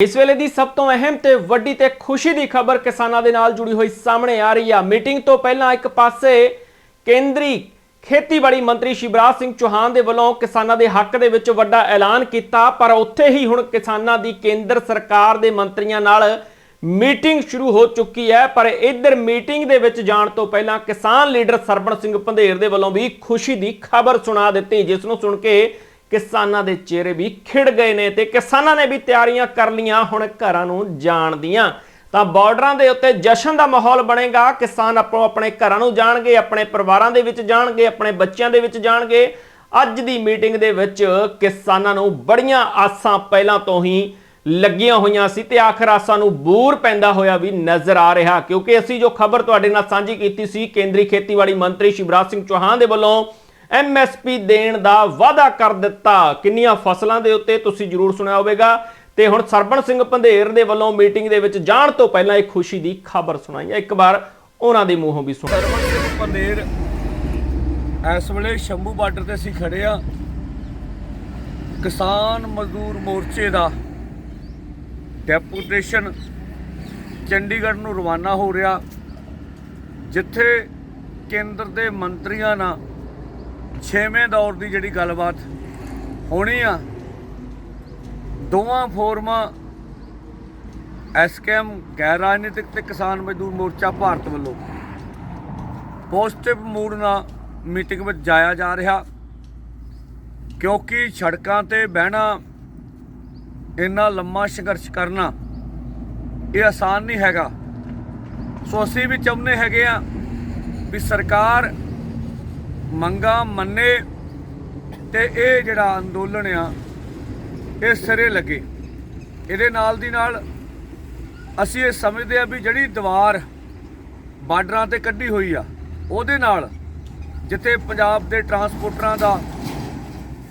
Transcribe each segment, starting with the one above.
ਇਸ ਵੇਲੇ ਦੀ ਸਭ ਤੋਂ ਅਹਿਮ ਤੇ ਵੱਡੀ ਤੇ ਖੁਸ਼ੀ ਦੀ ਖਬਰ ਕਿਸਾਨਾਂ ਦੇ ਨਾਲ ਜੁੜੀ ਹੋਈ ਸਾਹਮਣੇ ਆ ਰਹੀ ਆ। ਮੀਟਿੰਗ ਤੋਂ ਪਹਿਲਾਂ ਇੱਕ ਪਾਸੇ ਕੇਂਦਰੀ ਖੇਤੀਬਾੜੀ ਮੰਤਰੀ ਸ਼ਿਵਰਾਜ ਸਿੰਘ ਚੌਹਾਨ ਦੇ ਵੱਲੋਂ ਕਿਸਾਨਾਂ ਦੇ ਹੱਕ ਦੇ ਵਿੱਚ ਵੱਡਾ ਐਲਾਨ ਕੀਤਾ, ਪਰ ਉੱਥੇ ਹੀ ਹੁਣ ਕਿਸਾਨਾਂ ਦੀ ਕੇਂਦਰ ਸਰਕਾਰ ਦੇ ਮੰਤਰੀਆਂ ਨਾਲ ਮੀਟਿੰਗ ਸ਼ੁਰੂ ਹੋ ਚੁੱਕੀ ਹੈ। ਪਰ ਇੱਧਰ ਮੀਟਿੰਗ ਦੇ ਵਿੱਚ ਜਾਣ ਤੋਂ ਪਹਿਲਾਂ ਕਿਸਾਨ ਲੀਡਰ ਸਰਬਣ ਸਿੰਘ ਪੰਧੇਰ ਦੇ ਵੱਲੋਂ ਵੀ ਖੁਸ਼ੀ ਦੀ ਖਬਰ ਸੁਣਾ ਦਿੱਤੀ, ਜਿਸ ਨੂੰ ਸੁਣ ਕੇ ਕਿਸਾਨਾਂ ਦੇ ਚਿਹਰੇ ਵੀ ਖਿੜ ਗਏ ਨੇ ਤੇ ਕਿਸਾਨਾਂ ਨੇ ਵੀ ਤਿਆਰੀਆਂ ਕਰ ਲੀਆਂ ਹੁਣ ਘਰਾਂ ਨੂੰ ਜਾਣ ਦੀਆਂ। ਤਾਂ ਬਾਰਡਰਾਂ ਦੇ ਉੱਤੇ ਜਸ਼ਨ ਦਾ ਮਾਹੌਲ ਬਣੇਗਾ। ਕਿਸਾਨ ਆਪੋ ਆਪਣੇ ਘਰਾਂ ਨੂੰ ਜਾਣਗੇ, ਆਪਣੇ ਪਰਿਵਾਰਾਂ ਦੇ ਵਿੱਚ ਜਾਣਗੇ, ਆਪਣੇ ਬੱਚਿਆਂ ਦੇ ਵਿੱਚ ਜਾਣਗੇ। ਅੱਜ ਦੀ ਮੀਟਿੰਗ ਦੇ ਵਿੱਚ ਕਿਸਾਨਾਂ ਨੂੰ ਬੜੀਆਂ ਆਸਾਂ ਪਹਿਲਾਂ ਤੋਂ ਹੀ ਲੱਗੀਆਂ ਹੋਈਆਂ ਸੀ ਤੇ ਆਖਰ ਆਸਾਂ ਨੂੰ ਬੂਰ ਪੈਂਦਾ ਹੋਇਆ ਵੀ ਨਜ਼ਰ ਆ ਰਿਹਾ, ਕਿਉਂਕਿ ਅਸੀਂ ਜੋ ਖਬਰ ਤੁਹਾਡੇ ਨਾਲ ਸਾਂਝੀ ਕੀਤੀ ਸੀ, ਕੇਂਦਰੀ ਖੇਤੀਬਾੜੀ ਮੰਤਰੀ ਸ਼ਿਵਰਾਜ ਸਿੰਘ ਚੌਹਾਨ ਦੇ ਵੱਲੋਂ ਐਮਐਸਪੀ ਦੇਣ ਦਾ ਵਾਅਦਾ ਕਰ ਦਿੱਤਾ। ਕਿੰਨੀਆਂ ਫਸਲਾਂ ਦੇ ਉੱਤੇ ਤੁਸੀਂ ਜ਼ਰੂਰ ਸੁਣਿਆ ਹੋਵੇਗਾ। ਤੇ ਹੁਣ ਸਰਬਣ ਸਿੰਘ ਪੰਧੇਰ ਦੇ ਵੱਲੋਂ ਮੀਟਿੰਗ ਦੇ ਵਿੱਚ ਜਾਣ ਤੋਂ ਪਹਿਲਾਂ ਇੱਕ ਖੁਸ਼ੀ ਦੀ ਖਬਰ ਸੁਣਾਈ ਹੈ। ਇੱਕ ਵਾਰ ਉਹਨਾਂ ਦੇ ਮੂੰਹੋਂ ਵੀ ਸੁਣੋ। ਸਰਬਣ ਸਿੰਘ ਪੰਦੇਰ ਇਸ ਵੇਲੇ ਸ਼ੰਭੂ ਬਾਰਡਰ ਤੇ ਅਸੀਂ ਖੜੇ ਆ ਕਿਸਾਨ ਮਜ਼ਦੂਰ ਮੋਰਚੇ ਦਾ ਡੈਪੂਟੇਸ਼ਨ ਚੰਡੀਗੜ੍ਹ ਨੂੰ ਰਵਾਨਾ ਹੋ ਰਿਹਾ। ਜਿੱਥੇ ਕੇਂਦਰ ਦੇ ਮੰਤਰੀਆਂ ਨਾਲ ਛੇਵੇਂ ਦੌਰ ਦੀ ਜਿਹੜੀ ਗੱਲਬਾਤ ਹੋਣੀ ਆ, ਦੋਵਾਂ ਫੋਰਮਾਂ ਐਸਕੇਐਮ ਗੈਰ ਰਾਜਨੀਤਿਕ ਤੇ ਕਿਸਾਨ ਮਜ਼ਦੂਰ ਮੋਰਚਾ ਭਾਰਤ ਵੱਲੋਂ ਪੋਜ਼ਿਟਿਵ ਮੂਡ ਨਾਲ ਮੀਟਿੰਗ ਵਿੱਚ ਜਾਇਆ ਜਾ ਰਿਹਾ, ਕਿਉਂਕਿ ਸੜਕਾਂ ਤੇ ਬਹਿਣਾ, ਇੰਨਾ ਲੰਮਾ ਸੰਘਰਸ਼ ਕਰਨਾ, ਇਹ ਆਸਾਨ ਨਹੀਂ ਹੈਗਾ। ਸੋ ਅਸੀਂ ਵੀ ਚਾਹੁੰਦੇ ਹੈਗੇ ਆ ਵੀ ਸਰਕਾਰ ਮੰਗਾ ਮੰਨੇ ਤੇ ਇਹ ਜਿਹੜਾ ਅੰਦੋਲਨ ਆ, ਇਹ ਸਿਰੇ ਲੱਗੇ। ਇਹਦੇ ਨਾਲ ਦੀ ਨਾਲ ਅਸੀਂ ਇਹ ਸਮਝਦੇ ਆ ਵੀ ਜਿਹੜੀ ਦੀਵਾਰ ਬਾਰਡਰਾਂ ਤੇ ਕੱਢੀ ਹੋਈ ਆ, ਉਹਦੇ ਨਾਲ ਜਿੱਥੇ ਪੰਜਾਬ ਦੇ ਟਰਾਂਸਪੋਰਟਰਾਂ ਦਾ,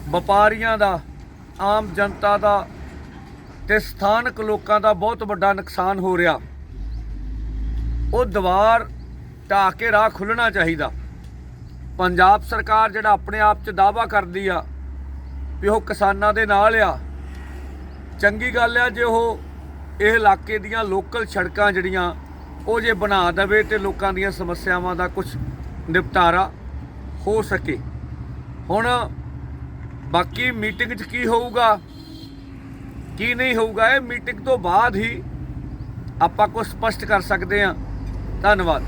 ਵਪਾਰੀਆਂ ਦਾ, ਆਮ ਜਨਤਾ ਦਾ ਤੇ ਸਥਾਨਕ ਲੋਕਾਂ ਦਾ ਬਹੁਤ ਵੱਡਾ ਨੁਕਸਾਨ ਹੋ ਰਿਹਾ, ਉਹ ਦੀਵਾਰ ਢਾਹ ਕੇ ਰਾਹ ਖੁੱਲਣਾ ਚਾਹੀਦਾ। ਪੰਜਾਬ ਸਰਕਾਰ ਜਿਹੜਾ ਆਪਣੇ ਆਪ 'ਚ ਦਾਅਵਾ ਕਰਦੀ ਆ ਵੀ ਉਹ ਕਿਸਾਨਾਂ ਦੇ ਨਾਲ ਆ। ਚੰਗੀ ਗੱਲ ਆ ਜੇ ਉਹ ਇਹ ਇਲਾਕੇ ਦੀਆਂ ਲੋਕਲ ਸੜਕਾਂ ਜਿਹੜੀਆਂ ਉਹ ਜੇ ਬਣਾ ਦੇਵੇ ਤੇ ਲੋਕਾਂ ਦੀਆਂ ਸਮੱਸਿਆਵਾਂ ਦਾ ਕੁਝ ਨਿਪਟਾਰਾ ਹੋ ਸਕੇ। ਹੁਣ ਬਾਕੀ ਮੀਟਿੰਗ 'ਚ ਕੀ ਹੋਊਗਾ, ਕੀ ਨਹੀਂ ਹੋਊਗਾ, ਇਹ ਮੀਟਿੰਗ ਤੋਂ ਬਾਅਦ ਹੀ ਆਪਾਂ ਕੁਝ ਸਪਸ਼ਟ ਕਰ ਸਕਦੇ ਹਾਂ ਧੰਨਵਾਦ।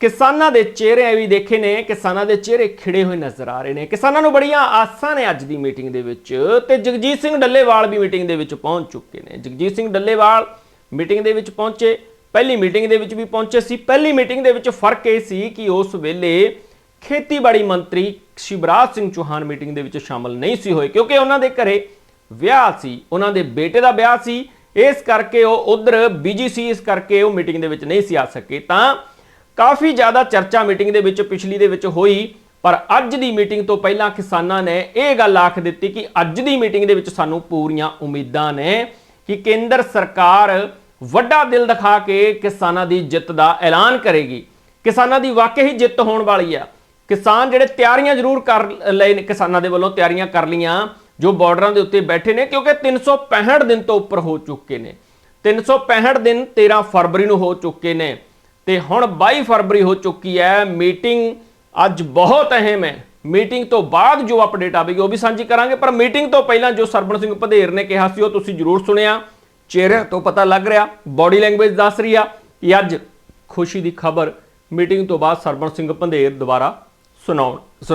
ਕਿਸਾਨਾਂ ਦੇ ਚਿਹਰੇ ਵੀ ਦੇਖੇ ਨੇ, ਕਿਸਾਨਾਂ ਦੇ ਚਿਹਰੇ ਖਿੜੇ ਹੋਏ ਨਜ਼ਰ ਆ ਰਹੇ ਨੇ। ਕਿਸਾਨਾਂ ਨੂੰ ਬੜੀਆਂ ਆਸਾਂ ਨੇ ਅੱਜ ਦੀ ਮੀਟਿੰਗ ਦੇ ਵਿੱਚ ਤੇ ਜਗਜੀਤ ਸਿੰਘ ਡੱਲੇਵਾਲ ਵੀ ਮੀਟਿੰਗ ਦੇ ਵਿੱਚ ਪਹੁੰਚ ਚੁੱਕੇ ਨੇ। ਜਗਜੀਤ ਸਿੰਘ ਡੱਲੇਵਾਲ ਮੀਟਿੰਗ ਦੇ ਵਿੱਚ ਪਹੁੰਚੇ, ਪਹਿਲੀ ਮੀਟਿੰਗ ਦੇ ਵਿੱਚ ਵੀ ਪਹੁੰਚੇ ਸੀ। ਪਹਿਲੀ ਮੀਟਿੰਗ ਦੇ ਵਿੱਚ ਫ਼ਰਕ ਇਹ ਸੀ ਕਿ ਉਸ ਵੇਲੇ ਖੇਤੀਬਾੜੀ ਮੰਤਰੀ ਸ਼ਿਵਰਾਜ ਸਿੰਘ ਚੌਹਾਨ ਮੀਟਿੰਗ ਦੇ ਵਿੱਚ ਸ਼ਾਮਲ ਨਹੀਂ ਸੀ ਹੋਏ, ਕਿਉਂਕਿ ਉਹਨਾਂ ਦੇ ਘਰੇ ਵਿਆਹ ਸੀ, ਉਹਨਾਂ ਦੇ ਬੇਟੇ ਦਾ ਵਿਆਹ ਸੀ। ਇਸ ਕਰਕੇ ਉਹ ਉਧਰ ਬਿਜ਼ੀ ਸੀ, ਇਸ ਕਰਕੇ ਉਹ ਮੀਟਿੰਗ ਦੇ ਵਿੱਚ ਨਹੀਂ ਸੀ ਆ ਸਕੇ। ਤਾਂ ਕਾਫੀ ਜ਼ਿਆਦਾ ਚਰਚਾ ਮੀਟਿੰਗ ਦੇ ਵਿੱਚ ਪਿਛਲੀ ਦੇ ਵਿੱਚ ਹੋਈ, ਪਰ ਅੱਜ ਦੀ ਮੀਟਿੰਗ ਤੋਂ ਪਹਿਲਾਂ ਕਿਸਾਨਾਂ ਨੇ ਇਹ ਗੱਲ ਆਖ ਦਿੱਤੀ ਕਿ ਅੱਜ ਦੀ ਮੀਟਿੰਗ ਦੇ ਵਿੱਚ ਸਾਨੂੰ ਪੂਰੀਆਂ ਉਮੀਦਾਂ ਨੇ ਕਿ ਕੇਂਦਰ ਸਰਕਾਰ ਵੱਡਾ ਦਿਲ ਦਿਖਾ ਕੇ ਕਿਸਾਨਾਂ ਦੀ ਜਿੱਤ ਦਾ ਐਲਾਨ ਕਰੇਗੀ। ਕਿਸਾਨਾਂ ਦੀ ਵਾਕਈ ਹੀ ਜਿੱਤ ਹੋਣ ਵਾਲੀ ਆ। ਕਿਸਾਨ ਜਿਹੜੇ ਤਿਆਰੀਆਂ ਜ਼ਰੂਰ ਕਰ ਲਏ ਨੇ, ਕਿਸਾਨਾਂ ਦੇ ਵੱਲੋਂ ਤਿਆਰੀਆਂ ਕਰ ਲੀਆਂ ਜੋ ਬਾਰਡਰਾਂ ਦੇ ਉੱਤੇ ਬੈਠੇ ਨੇ, ਕਿਉਂਕਿ 365 ਦਿਨ ਤੋਂ ਉੱਪਰ ਹੋ ਚੁੱਕੇ ਨੇ। 365 ਦਿਨ 13 ਫਰਵਰੀ ਨੂੰ ਹੋ ਚੁੱਕੇ ਨੇ। ਤੇ ਹੁਣ 22 ਫਰਵਰੀ ਹੋ ਚੁੱਕੀ ਹੈ, ਮੀਟਿੰਗ ਅੱਜ ਬਹੁਤ ਅਹਿਮ ਹੈ। ਮੀਟਿੰਗ ਤੋਂ ਬਾਅਦ ਜੋ ਅਪਡੇਟ ਆਵੇਗੀ ਉਹ ਵੀ ਸਾਂਝੀ ਕਰਾਂਗੇ, ਪਰ ਮੀਟਿੰਗ ਤੋਂ ਪਹਿਲਾਂ ਜੋ ਸਰਬਣ ਸਿੰਘ ਭਦੇਰ ਨੇ ਕਿਹਾ ਸੀ, ਉਹ ਤੁਸੀਂ ਜ਼ਰੂਰ ਸੁਣਿਆ। ਚਿਹਰੇ ਤੋਂ ਪਤਾ ਲੱਗ ਰਿਹਾ ਬਾਡੀ ਲੈਂਗੁਏਜ ਦੱਸ ਰਹੀ ਆ ਕਿ ਅੱਜ ਖੁਸ਼ੀ ਦੀ ਖਬਰ ਮੀਟਿੰਗ ਤੋਂ ਬਾਅਦ ਸਰਬਣ ਸਿੰਘ ਭੰਦੇਰ ਦੁਬਾਰਾ ਸੁਣਾਉਣ।